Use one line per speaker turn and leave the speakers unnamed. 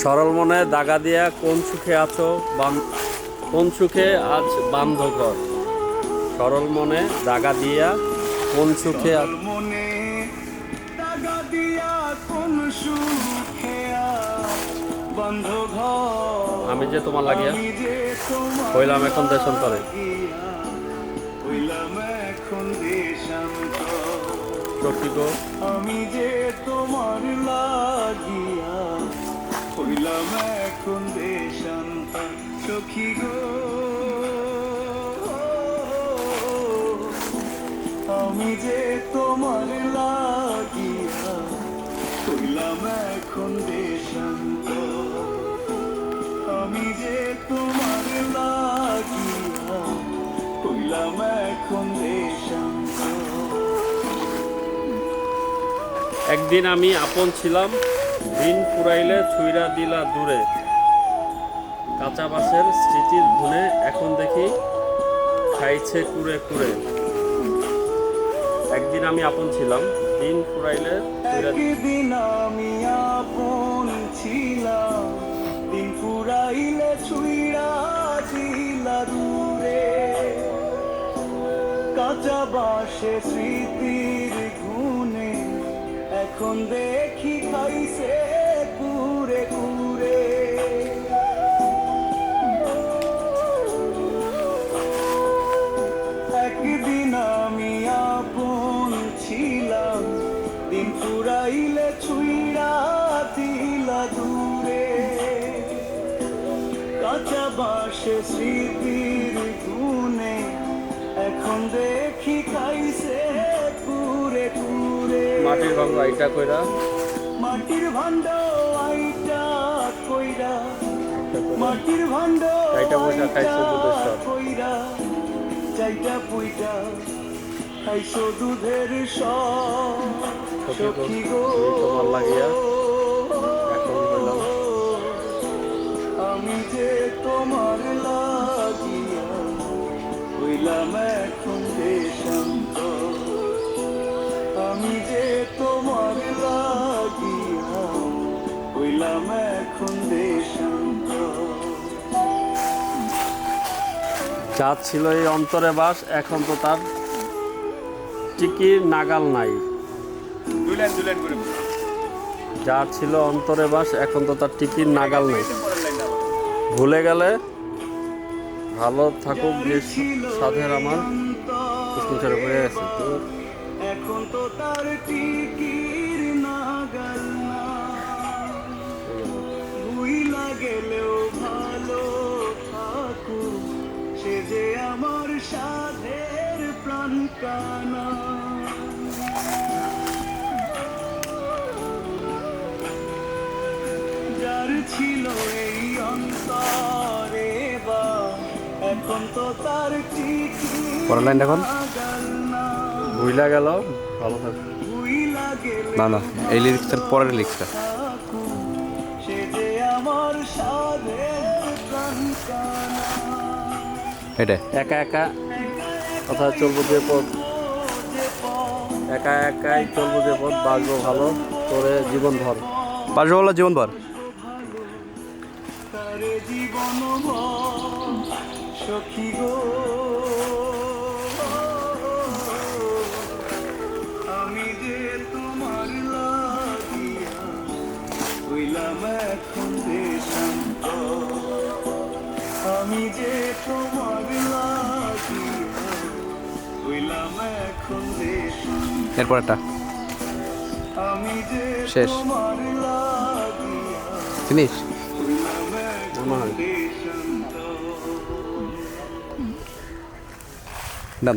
সরল মনে দাগা দিয়া কোন সুখে আছো কোন সুখে আজ বান্ধ ঘর সরল মনে দাগা দিয়া কোন সুখে
মনে দাগা দিয়া কোন সুখে
আমি যে তোমার লাগিয়া হইলাম এখন দেশান্তর। সখী
আমি যে তোমার লাগিয়া হইলাম এখন দেশান্তর সখী গো। আমি যে তোমার লাগিয়া হইলাম এখন দেশান্তর আমি যে তোমার লাগিয়া হইলাম এখন দেশান্তর
একদিন আমি আপন ছিলাম দিন ফুরাইলে ছুইরা দিলা দূরে। কাঁচা বাসের স্মৃতির ধুনে এখন দেখি খাইছে কুড়ে কুড়ে। একদিন আমি আপন ছিলাম দিন ফুরাইলে ছুইরা
একদিন আমি আপন ছিলাম দিন পুরাইলে ছুইরা দিলা দূরে। কাঁচা বাসে স্মৃতির এখন দেখি খাইছে কুরে কুরে একদিন আমি আপন ছিলাম, দিন পুরাইলে ছুইরা দিলা দূরে। কাঁচা বাসে স্মৃতির গুনে এখন দেখি খাইছে
মাটির রঙ আইটা কইরা।
মাটির ভাণ্ড আইটা কইরা। মাটির ভাণ্ড
চাইটা পয়সা খাইছো দুধের স্বাদ।
কইরা। চাইটা পুইটা খাইছো দুধের সব
সখী গো, তোমার লাগিয়া। এখন হইলাম।
আমি যে তোমার লাগিয়া হইলাম
চাঁদ ছিল এই অন্তরে বাস, এখন তো তার টিকির নাগাল নাই। যার ছিল অন্তরে বাস, এখন তো তার টিকির নাগাল নাই। ভুলে গেলে ভালো থাকুক, যে সাধের আমার গেছে
এখন তো তার টিকির নাগাল সাধের প্রাণ কানা। যার ছিল এই অন্তরে বা এখন তো তার টিকির
পরের লাইনটা কোন?
নাগাল না
ভুইলা গেল। ভালো
ভুইলা
না না এই লিরিক্সটার পরের লিরিক্সটা
সে যে আমার সাধের প্রাণ কানা।
এটা?
একা একা কথা চলবো যে পথ। একা একাই চলবো যে পথ বাঁচবো ভালো করে জীবন ভর
পাঁচবেলা জীবন ভর
তারে জীবন ভর সখী আমি যে তোমার লাগিয়া হইলাম এখন দেশান্ত আমি যে তোমার
এরপর একটা। শেষ।
দেশান্ত
ডান